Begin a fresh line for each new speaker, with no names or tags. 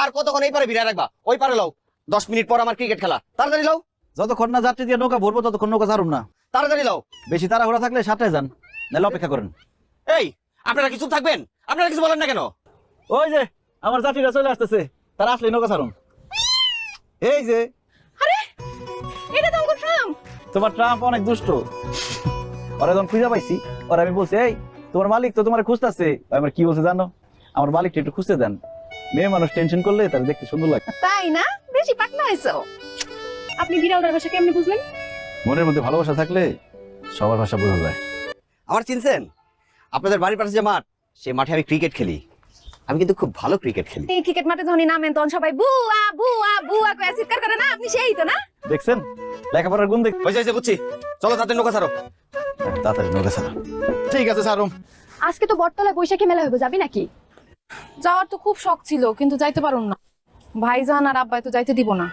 আর কতক্ষণ এই পারে ভিড়া রাখবা? ওই পারে লও। দশ মিনিট পর আমার ক্রিকেট খেলা। তাড়াতাড়ি লও।
যতক্ষণ না যাত্রী দিয়ে নৌকা ভরবো ততক্ষণ নৌকা ছাড়ুম না।
তাড়াতাড়ি লও।
বেশি তাড়াহুড়া থাকলে সাতটায় যান নাহলে অপেক্ষা করেন।
এই আপনারা কিছু থাকবেন? আপনারা কিছু বলেন না কেন?
ওই যে আমার যাত্রীরা চলে আসতেছে। তারা আসলে নৌকা ছাড়ুন। এই যে।
এটা তো আমার ট্রাম।
তোমার ট্রাম্প অনেক দুষ্ট। ওরা যখন খুঁজে পাইছি ওরা আমি বলছি এই তোমার মালিক তো তোমার খুঁজতেছে। আমার কি বলছে জানো? আমার মালিকটা একটু খুঁজতে দেন। মেয়ে মানুষ টেনশন করলে তার দেখতে সুন্দর লাগে।
তাই না? বেশি পাকনা হয়েছো। আপনি বিড়ালটার ভাষা কেমনি বুঝলেন?
মনের মধ্যে ভালোবাসা থাকলে সবার ভাষা বোঝা যায়।
আমার চিনছেন? আপনাদের বাড়ির পাশে যে মাঠ সেই মাঠে আমি ক্রিকেট খেলি। আমি কিন্তু খুব ভালো ক্রিকেট খেলি।
এই ক্রিকেট মাঠে যখনই নামেন তখন সবাই বুয়া বুয়া বুয়া করে চিৎকার করে না আপনি সেই তো না?
দেখছেন? লেখাপড়ার গুণ দেখ
হয়েছে হয়েছে বুঝছি। চলো তাতে নৌকা ছাড়ো।
তাড়াতাড়ি নৌকা ছাড়া ঠিক আছে সারুম
আজকে তো বটতলায় বৈশাখী মেলা হইব যাবি নাকি?
যাওয়ার তো খুব শখ ছিল কিন্তু যাইতে পারুন না। ভাইজান আর আব্বাই তো যাইতে দিব না।